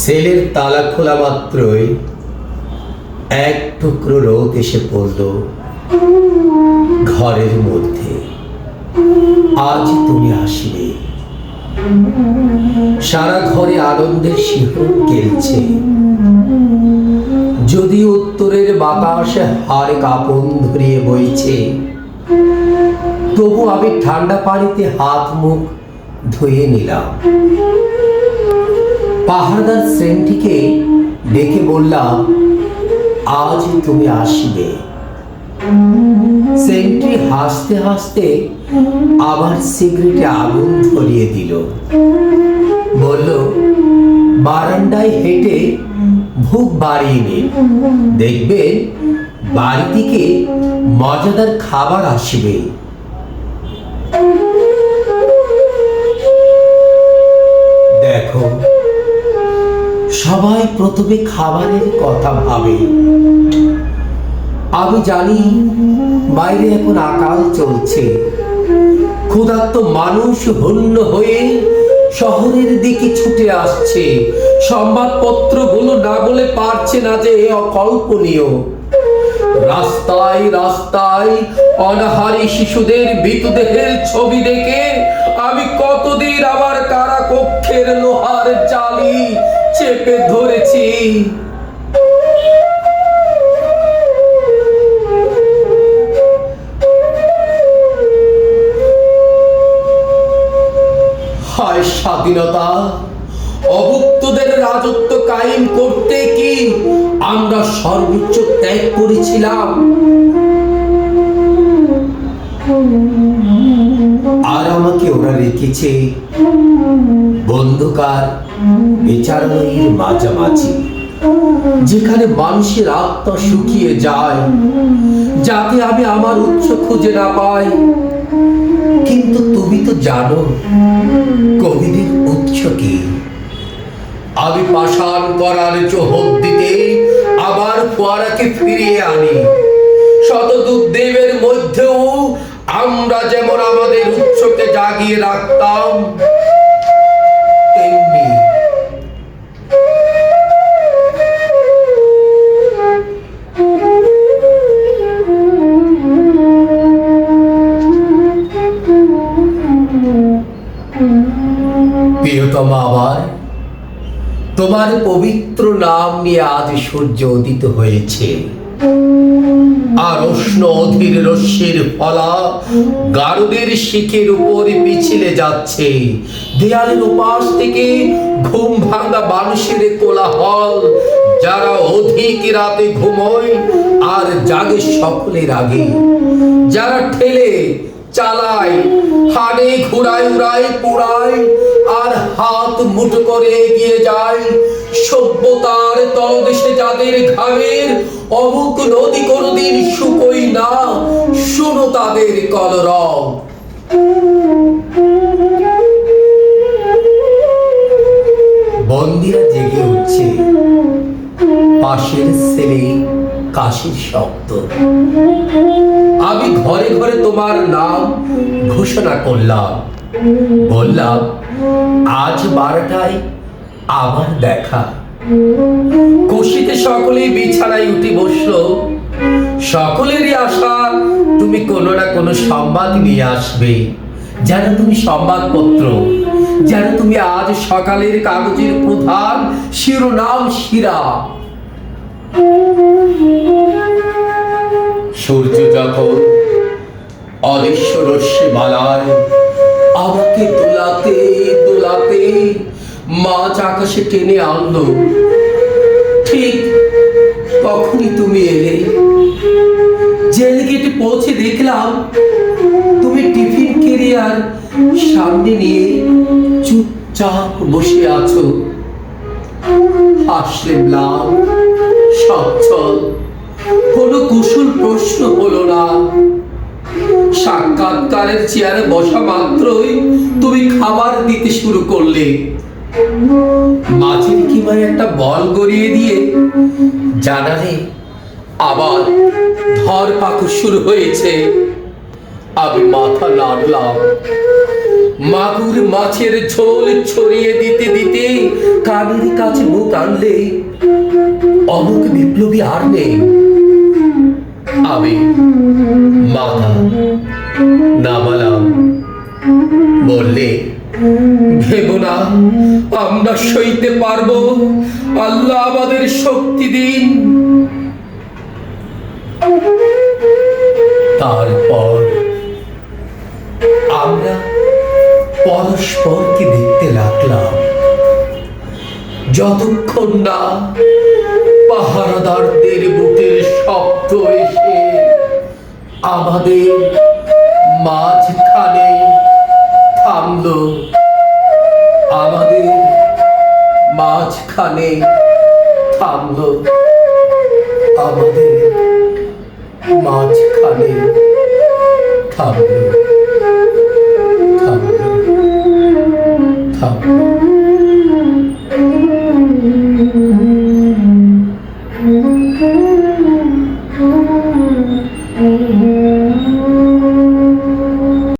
সেলের তালা খোলা মাত্রই এক টুকরো রোদ এসে পড়ল। ঘরের মধ্যে আজ তুমি আসবে। সারা ঘরে আনন্দের শিহরণ খেলছে যদি উত্তরের বাতাসে হাড়ে কাপন ধরিয়ে বইছে, তবু আমি ঠান্ডা পানিতে হাত মুখ ধুয়ে নিলাম। পাহাড়দার শ্রেণীটিকে ডেকে বললাম, আজ তুমি আসবে। সেন্ট্রি হাসতে হাসতে আবার সিগারেটে আগুন ধরিয়ে দিল। বলল, বারান্দায় হেঁটে ভুক বাড়িয়ে নিন দেখবেন বাড়ি থেকে মজাদার খাবার আসবে। দেখো, সবাই প্রথমে খাবারের কথা ভাবে। আমি জানি বাইরে এখন আকাল চলছে। ক্ষুধার্ত মানুষ হন্য হয়ে শহরের দিকে ছুটে আসছে। সংবাদপত্রগুলো না বলে পারছে না যে এ অকল্পনীয়। রাস্তায় রাস্তায় অনাহারী শিশুদের মৃতদেহের ছবি দেখে আমি কতদিন আবার কারা কক্ষের লোহার জালি চেপে ধরেছি। স্বাধীনতা, অভুক্তদের রাজত্ব কায়েম করতে কি আমরা সর্বোচ্চ ত্যাগ করেছিলাম? আর আমাকে ওরা রেখেছে বন্ধুকার বিচারালয়ের মাঝামাঝি, যেখানে মানুষের আত্মা শুকিয়ে যায়, যাতে আমি আমার উৎস খুঁজে না পাই। কিন্তু তুমি তো জানো, কবিদের উৎস কি। আমি পাষাণ করার চোহক দিতে আবার ফোয়ারাকে ফিরিয়ে আনি। শতদূতদেবের মধ্যেও আমরা যেমন আমাদের উৎসকে জাগিয়ে রাখতাম প্রিয়তমা আমার, তোমার পবিত্র নাম নিয়ে আজ সূর্য উদিত হয়েছে। আর উষ্ণ অধীর রশ্মির ফলা গারুদের শিখের উপর পিছিলে যাচ্ছে। দেয়ালের উপাস থেকে ঘুম ভাঙা মানুষের কোলাহল, যারা অধিক রাতে ঘুমোয় আর জাগে সকলের আগে। যারা ঠেলে চালায় হাড়ে ঘুরায় উড়ায় পোড়ায়, আর হাত মুঠো করে এগিয়ে যায়। সভ্যতার তলদেশে যাদের ঘামের অমুক নদী কোনদিন শুকোই না, শুনো তাদের কলরব। বন্দিরা জেগে উঠছে। পাশের ছেলে কাশির শব্দ। আমি ঘরে ঘরে তোমার নাম ঘোষণা করলাম। বললাম, আজ বারোটায় আবার দেখা। কুশিতে সকলেই বিছানায় উঠে বসল। সকলেরই আশা, তুমি কোনো না কোনো সংবাদ নিয়ে আসবে। যেন তুমি সংবাদপত্র, যেন তুমি আজ সকালের কাগজের প্রধান শিরোনাম শিরা। সূর্য যখন অদৃশ্য রশ্মি মালায় আমাকে দোলাতে দোলাতে মাছ আকাশে টেনে আনলো। ঠিক তখনই তুমি এলে। জেল গেটে পৌঁছে দেখলাম তুমি টিফিন কেরিয়ার সামনে নিয়ে চুপচাপ বসে আছো। হাসলে ম্লান সচ্ছল। কোনো কুশল প্রশ্ন হলো না। সাক্ষাৎকারের চেয়ারে বসা মাত্রই তুমি খাবার দিতে শুরু করলে। মাছের কিমায় একটা বল গড়িয়ে দিয়ে জানালে, আবার ধর পাকু শুরু হয়েছে। আমি মাথা নাড়লাম। মাগুর মাছের ঝোল ছড়িয়ে দিতে দিতে কানের কাছে মুখ আনলে, অমুক বিপ্লবী আর নেই। আমি মাথা নামালাম। বললে, ভেবো না, আমরা সইতে পারব। আল্লাহ আমাদের শক্তি দিন। তারপর আমরা পরস্পরকে দেখতে লাগলাম। যতক্ষণ না পাহারাদারদের বুকের শব্দ এসে আমাদের মাঝখানে থামলো। আমাদের মাঝখানে থামল। আমাদের মাঝখানে থামলো। থাক